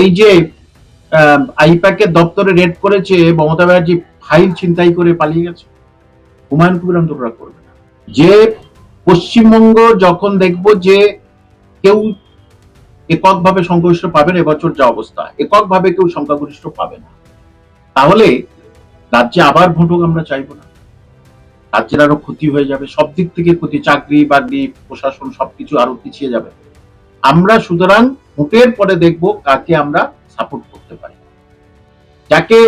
এই যে আইপ্যাকের দপ্তরে রেড করেছে, মমতা ব্যানার্জি ফাইল ছিনতাই করে পালিয়ে গেছে। হুমায়ুন কবির আন্দোলনরা করবে না। যে পশ্চিমবঙ্গ যখন দেখব যে কেউ এককভাবে সংখ্যাগরিষ্ঠ পাবে না, এবছর যা অবস্থা, এককভাবে কেউ সংখ্যাগরিষ্ঠ পাবে না। তাহলে রাজ্যে আবার ভোটক আমরা চাইব না। রাজ্যের আরও ক্ষতি হয়ে যাবে, সব দিক থেকে ক্ষতি, চাকরি বাকরি, প্রশাসন সবকিছু আরও পিছিয়ে যাবে। আমরা সুতরাং ভোটের পরে দেখব কাকে আমরা সাপোর্ট করতে পারি। যাকে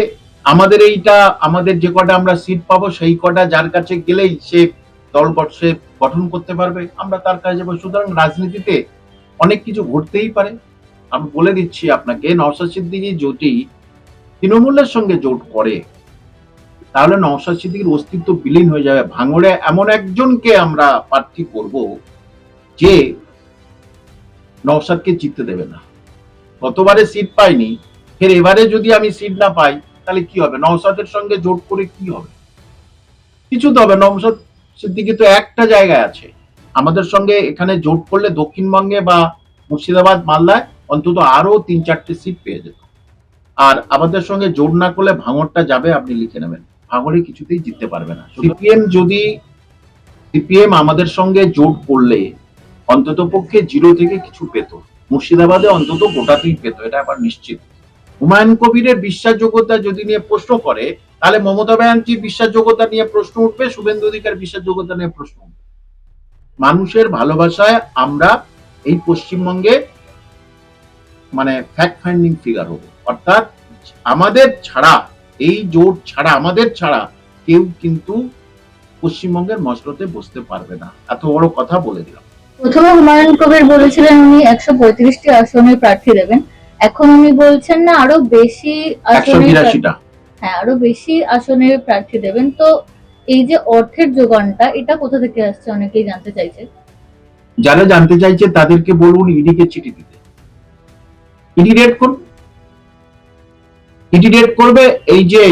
আমাদের এইটা, আমাদের যে কটা আমরা সিট পাবো, সেই কটা যার কাছে গেলেই সে দল সে গঠন করতে পারবে। আমরা তার কাছে যাব। সুতরাং রাজনীতিতে অনেক কিছু ঘটতেই পারে। আমি বলে দিচ্ছি আপনাকে, নওশাদ সিদ্দিকী যদি তৃণমূলের সঙ্গে জোট করে, তাহলে নওশাদ সিদ্দিকীর অস্তিত্ব বিলীন হয়ে যাবে। ভাঙড়ে এমন একজনকে আমরা প্রার্থী করব যে নওশাদকে জিততে দেবে না। গতবারে সিট পাইনি, ফের এবারে যদি আমি সিট না পাই, তাহলে কি হবে? নওশাদের সঙ্গে জোট করে কি হবে? কিছু তো হবে। নওশাদ সিদ্দিকি তো একটা জায়গায় আছে। আমাদের সঙ্গে এখানে জোট করলে দক্ষিণবঙ্গে বা মুর্শিদাবাদ, মালদায় অন্তত আরও তিন চারটে সিট পেয়ে যেত। আর আমাদের সঙ্গে জোট না করলে ভাঙরটা যাবে আপনি লিখে নেবেন। ভাঙরে কিছুতেই জিততে পারবে না। সিপিএম যদি সিপিএম আমাদের সঙ্গে জোট করলে অন্তত পক্ষে জিরো থেকে কিছু পেত। মুর্শিদাবাদে অন্তত গোটাতেই পেত, এটা আবার নিশ্চিত। হুমায়ুন কবিরের বিশ্বাসযোগ্যতা যদি নিয়ে প্রশ্ন করে, তাহলে মমতা ব্যানার্জি বিশ্বাসযোগ্যতা নিয়ে প্রশ্ন উঠবে, শুভেন্দু অধিকার বিশ্বাসযোগ্যতা নিয়ে প্রশ্ন উঠবে। মানুষের ভালোবাসায় আমরা এই পশ্চিমবঙ্গে মানে ফ্যাক্ট ফাইন্ডিং ফিগার হব। অর্থাৎ আমাদের ছাড়া, এই জোট ছাড়া, আমাদের ছাড়া কেউ কিন্তু পশ্চিমবঙ্গের মশরতে বসতে পারবে না। এত বড় কথা বলে দিলাম। প্রথমে হুমায়ুন কবির বলেছিলেন উনি একশো পঁয়ত্রিশটি আসনে প্রার্থী দেবেন। এখন উনি বলছেন না আরও বেশি আসনে হ্যাঁ আরও বেশি আসনে প্রার্থী দেবেন। তো এই যে অর্থের যোগানটা এটা কোথা থেকে আসছে? অনেকেই জানতে চাইছে। যারা জানতে চাইছে তাদেরকে বলুন ইডিকে চিঠি দিতে। ইডি রেড করবে ইডি রেড করবে এই যে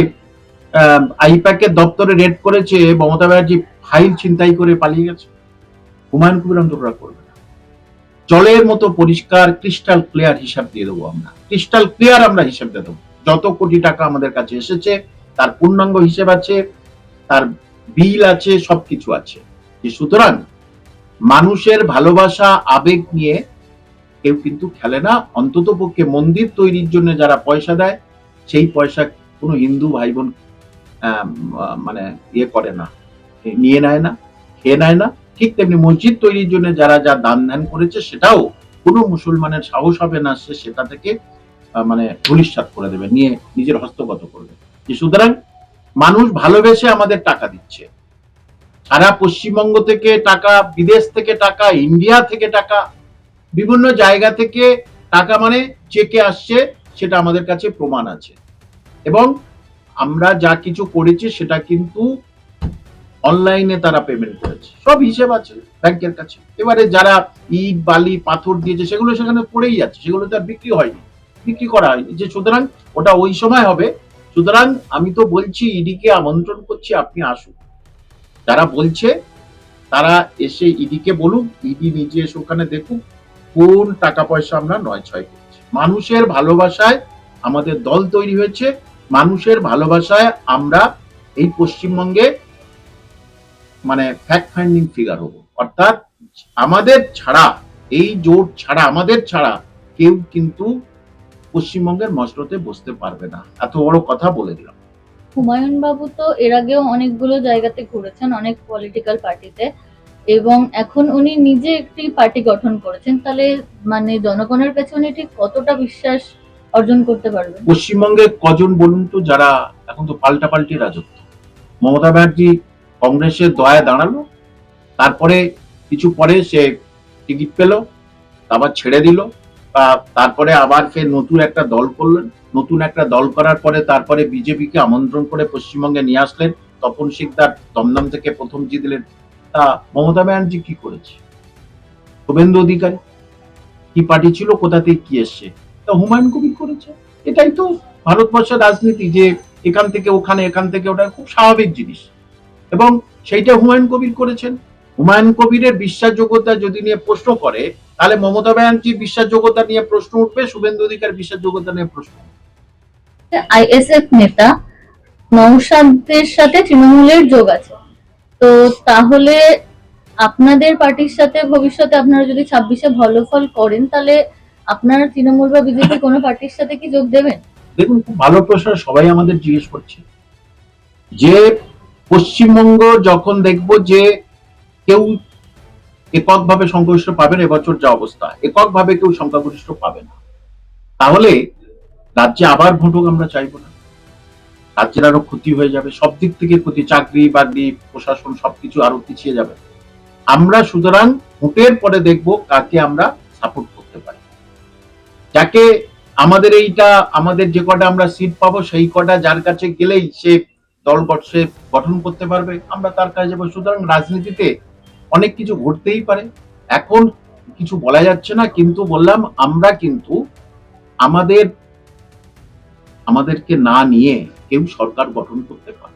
আইপ্যাকের দপ্তরে রেড করেছে মমতা ব্যানার্জি ফাইল ছিনতাই করে পালিয়ে গেছে। হুমায়ুন কবির আন্দোলনরা করবে জলের মতো পরিষ্কার ক্রিস্টাল ক্লিয়ার হিসাব দিয়ে দেবো আমরা। ক্রিস্টাল ক্লিয়ার আমরা হিসাব দিয়ে দেবো। যত কোটি টাকা আমাদের কাছে এসেছে, তার পূর্ণাঙ্গ হিসেব আছে, তার বিল আছে, সবকিছু আছে। যে সুতরাং মানুষের ভালোবাসা, আবেগ নিয়ে কেউ কিন্তু খেলে না। অন্তত পক্ষে মন্দির তৈরির জন্য যারা পয়সা দেয়, সেই পয়সা কোনো হিন্দু ভাই বোন মানে ইয়ে করে না। নিয়ে নেয় না, খেয়ে নেয় না। ঠিক তেমনি মসজিদ তৈরির জন্য যারা যা দান ধ্যান করেছে, সেটাও কোনো মুসলমানের সাহস হবে না, সে সেটা থেকে মানে ধুলিস্বাদ করে দেবে, নিয়ে নিজের হস্তগত করবে। যে সুতরাং মানুষ ভালোবেসে আমাদের টাকা দিচ্ছে। সারা পশ্চিমবঙ্গ থেকে টাকা, বিদেশ থেকে টাকা, ইন্ডিয়া থেকে টাকা, বিভিন্ন জায়গা থেকে টাকা মানে চেকে আসছে, সেটা আমাদের কাছে প্রমাণ আছে। এবং আমরা যা কিছু করেছি, সেটা কিন্তু অনলাইনে তারা পেমেন্ট করেছে। সব হিসেব আছে, ব্যাংকের কাছে। এবারে যারা ইট, বালি, পাথর দিয়েছে, সেগুলো সেখানে পড়েই যাচ্ছে। সেগুলো তো আর বিক্রি হয়নি। বিক্রি করা হয়নি। যে সুতরাং ওটা ওই সময় হবে। সুতরাং আমি তো বলছি, ইডিকে আমন্ত্রণ করছি, আপনি আসুন। যারা বলছে, তারা এসে ইডিকে বলুক, ইডি নিজে এসে ওখানে দেখুক, কোন টাকা পয়সা আমরা নয় ছয় করছি। মানুষের ভালোবাসায় আমাদের দল তৈরি হয়েছে। মানুষের ভালোবাসায় আমরা এই পশ্চিমবঙ্গে মানে ফ্যাক্ট ফাইন্ডিং ফিগার হব। অর্থাৎ আমাদের ছাড়া এই জোট ছাড়া আমাদের ছাড়া কেউ কিন্তু পশ্চিমবঙ্গের মশরতে বসতে পারবে না। এত বড় কথা বলে দিলাম। হুমায়ুন বাবু তো এর আগেও অনেকগুলো জায়গাতে ঘুরেছেন অনেক পলিটিক্যাল পার্টিতে এবং এখন উনি নিজে একটি পার্টি গঠন করেছেন। তাহলে মানে জনগণের কাছে উনি ঠিক কতটা বিশ্বাস অর্জন করতে পারবেন? পশ্চিমবঙ্গে কজন বলুন তো যারা এখন তো পাল্টা পাল্টি রাজত্ব? মমতা ব্যানার্জি কংগ্রেসের দয়ায় দাঁড়াল। তারপরে কিছু পরে সে টিকিট পেল আবার ছেড়ে দিল। তারপরে আবার ফের নতুন একটা দল করলেন। নতুন একটা দল করার পরে তারপরে বিজেপিকে আমন্ত্রণ করে পশ্চিমবঙ্গে নিয়ে আসলেন। তপন শিকদার দমদম থেকে প্রথম জিতলেন তা মমতা ব্যানার্জি কি করেছে? শুভেন্দু অধিকারী, কি পার্টি ছিল, কোথা থেকে কি এসছে? তা হুমায়ুন কবির করেছে। এটাই তো ভারতবর্ষের রাজনীতি যে এখান থেকে ওখানে, এখান থেকে ওটা খুব স্বাভাবিক জিনিস। এবং সেইটা হুমায়ুন কবির করেছেন। হুমায়ুন কবিরের বিশ্বাসযোগ্যতা যদি নিয়ে প্রশ্ন করে তাহলে মমতা ব্যানার্জি বিশ্বাসযোগ্যতা নিয়ে প্রশ্ন উঠবে শুভেন্দু অধিকার বিশ্বাসযোগ্যতা নিয়ে প্রশ্ন আইএসএফ নেতা নৌসাদের সাথে তৃণমূলের যোগ আছে। তো তাহলে আপনাদের পার্টির সাথে ভবিষ্যতে আপনারা যদি ছাব্বিশে ভালো ফল করেন তাহলে আপনারা তৃণমূল বা বিজেপি কোনো পার্টির সাথে কি যোগ দেবেন? দেখুন খুব ভালো প্রশ্ন সবাই আমাদের জিজ্ঞেস করছে। যে পশ্চিমবঙ্গ যখন দেখব যে কেউ এককভাবে সংখ্যাগরিষ্ঠ পাবেন এবছর যা অবস্থা, এককভাবে কেউ সংখ্যাগরিষ্ঠ পাবে না। তাহলে রাজ্যে আবার ভোটক আমরা চাইব না। রাজ্যের আরও ক্ষতি হয়ে যাবে, সব দিক থেকে ক্ষতি, চাকরি বাকরি, প্রশাসন সবকিছু আরও পিছিয়ে যাবে। আমরা সুতরাং ভোটের পরে দেখব কাকে আমরা সাপোর্ট করতে পারি। যাকে আমাদের এইটা, আমাদের যে কটা আমরা সিট পাবো, সেই কটা যার কাছে গেলেই সে দল সে গঠন করতে পারবে। আমরা তার কাছে যাব। সুতরাং রাজনীতিতে অনেক কিছু ঘটতেই পারে। এখন কিছু বলা যাচ্ছে না, কিন্তু বললাম, আমরা কিন্তু আমাদের, আমাদেরকে না নিয়ে কেউ সরকার গঠন করতে পারে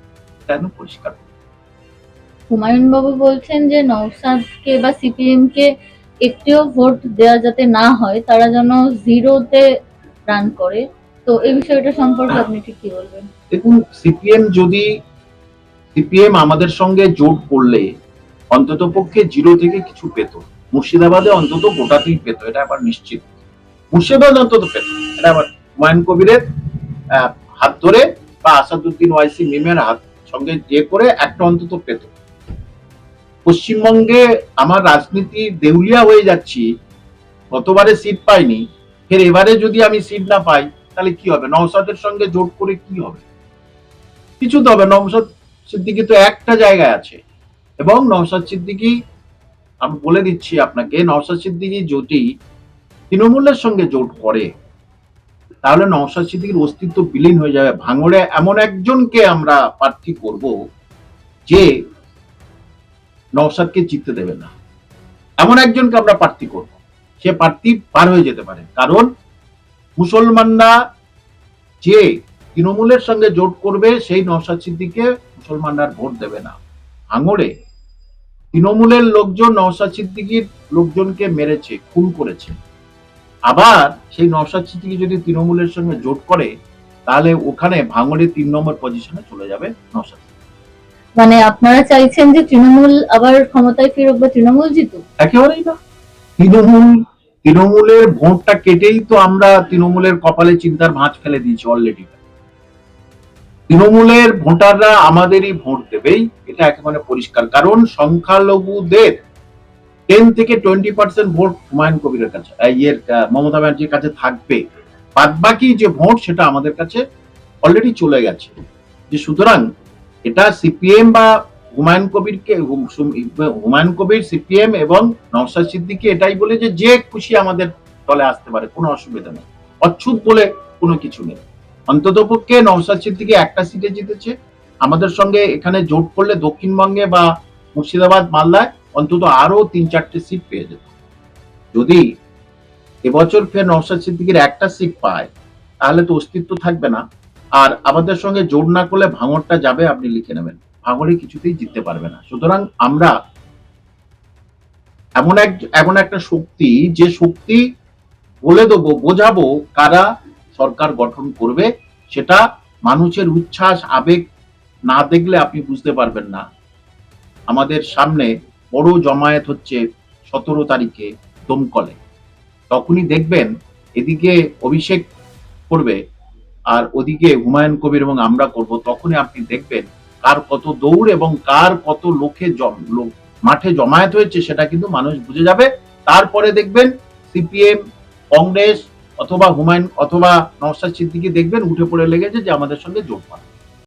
একদম পরিষ্কার। হুমায়ুন বাবু বলছেন যে নৌসাদকে বা সিপিএম কে একটিও ভোট দেওয়া যাতে না হয়, তারা যেন জিরোতে রান করে। তো এই বিষয়টা সম্পর্কে আপনি ঠিক কি বলবেন? দেখুন সিপিএম যদি সিপিএম আমাদের সঙ্গে জোট করলে অন্তত পক্ষে জিরো থেকে কিছু পেত। মুর্শিদাবাদে অন্তত গোটাতেই পেত, এটা আবার নিশ্চিত। মুর্শিদাবাদ অন্তত পেত, এটা আবার হুমায়ুন কবিরের হাত ধরে বা আসাদুদ্দিন ওয়াইসি মিমের হাত সঙ্গে যে করে একটা অন্তত পেত। পশ্চিমবঙ্গে আমার রাজনীতি দেউলিয়া হয়ে যাচ্ছি, গতবারে সিট পাইনি, ফের এবারে যদি আমি সিট না পাই, তাহলে কি হবে? নওসাদের সঙ্গে জোট করে কি হবে? কিছু তো হবে নওসাদ সিদ্দিকি তো একটা জায়গায় আছে। এবং নওসাদ সিদ্দিকি, আমি বলে দিচ্ছি আপনাকে নওসাদ সিদ্দিকি যদি তৃণমূলের সঙ্গে জোট করে, তাহলে নওসাদ সিদ্দিকির অস্তিত্ব বিলীন হয়ে যাবে। ভাঙড়ে এমন একজনকে আমরা প্রার্থী করব যে নওসাদকে জিততে দেবে না। এমন একজনকে আমরা প্রার্থী করব। সে প্রার্থী পার হয়ে যেতে পারে। কারণ মুসলমানরা যে তৃণমূলের সঙ্গে জোট করবে সেই নওশাদ সিদ্দিকে মুসলমানরা ভোট দেবে না। ভাঙড়ে তৃণমূলের লোকজন নওশাদ সিদ্দিকির লোকজনকে মেরেছে খুন করেছে। আবার সেই নওশাদ সিদ্দিকি যদি তৃণমূলের সঙ্গে জোট করে তাহলে ওখানে ভাঙড়ে তিন নম্বর পজিশনে চলে যাবে নওশাদ মানে আপনারা চাইছেন যে তৃণমূল আবার ক্ষমতায় ফিরুক বা তৃণমূল জিতুক? একেবারেই না। তৃণমূল তৃণমূলের ভোটটা কেটেই তো আমরা তৃণমূলের কপালে চিন্তার ভাঁজ ফেলে দিয়েছি অলরেডি তৃণমূলের ভোটাররা আমাদেরই ভোট দেবেই, এটা একেবারে পরিষ্কার। কারণ সংখ্যালঘুদের টেন থেকে টোয়েন্টি পার্সেন্ট ভোট হুমায়ুন কবিরের কাছে ইয়ের মমতা ব্যানার্জির কাছে থাকবে। বাদ বাকি যে ভোট, সেটা আমাদের কাছে অলরেডি চলে গেছে। যে সুতরাং এটা সিপিএম বা হুমায়ুন কবিরকে হুমায়ুন কবির, সিপিএম এবং নওশাদ সিদ্দিকি এটাই বলে যে যে খুশি আমাদের দলে আসতে পারে, কোনো অসুবিধা নেই। অচ্ছুত বলে কোনো কিছু নেই। অন্তত পক্ষে নওশাদ সিদ্দিকি একটা সিটে জিতেছে। আমাদের সঙ্গে এখানে জোট করলে দক্ষিণবঙ্গে বা মুর্শিদাবাদ মালদায় অন্তত আরও তিন চারটে সিট পেয়ে যেত। যদি এবছর ফের নওশাদ সিদ্দিকির একটা সিট পায়, তাহলে তো অস্তিত্ব থাকবে না। আর আমাদের সঙ্গে জোট না করলে ভাঙরটা যাবে আপনি লিখে নেবেন। ভাঙরে কিছুতেই জিততে পারবে না। সুতরাং আমরা এমন এক, এমন একটা শক্তি, যে শক্তি বলে দেবো, বোঝাবো কারা সরকার গঠন করবে সেটা মানুষের উচ্ছ্বাস, আবেগ না দেখলে আপনি বুঝতে পারবেন না। আমাদের সামনে বড় জমায়েত হচ্ছে সতেরো তারিখে দমকলে। তখনই দেখবেন এদিকে অভিষেক করবে আর ওদিকে হুমায়ুন কবির এবং আমরা করব। তখনই আপনি দেখবেন কার কত দৌড় এবং কার কত লোকে মাঠে জমায়েত হয়েছে সেটা কিন্তু মানুষ বুঝে যাবে। তারপরে দেখবেন সিপিএম, কংগ্রেস অথবা হুমায়ুন অথবা নওশাদ সিদ্দিকি দেখবেন উঠে পড়ে লেগেছে যে আমাদের সঙ্গে জোট বাঁধবে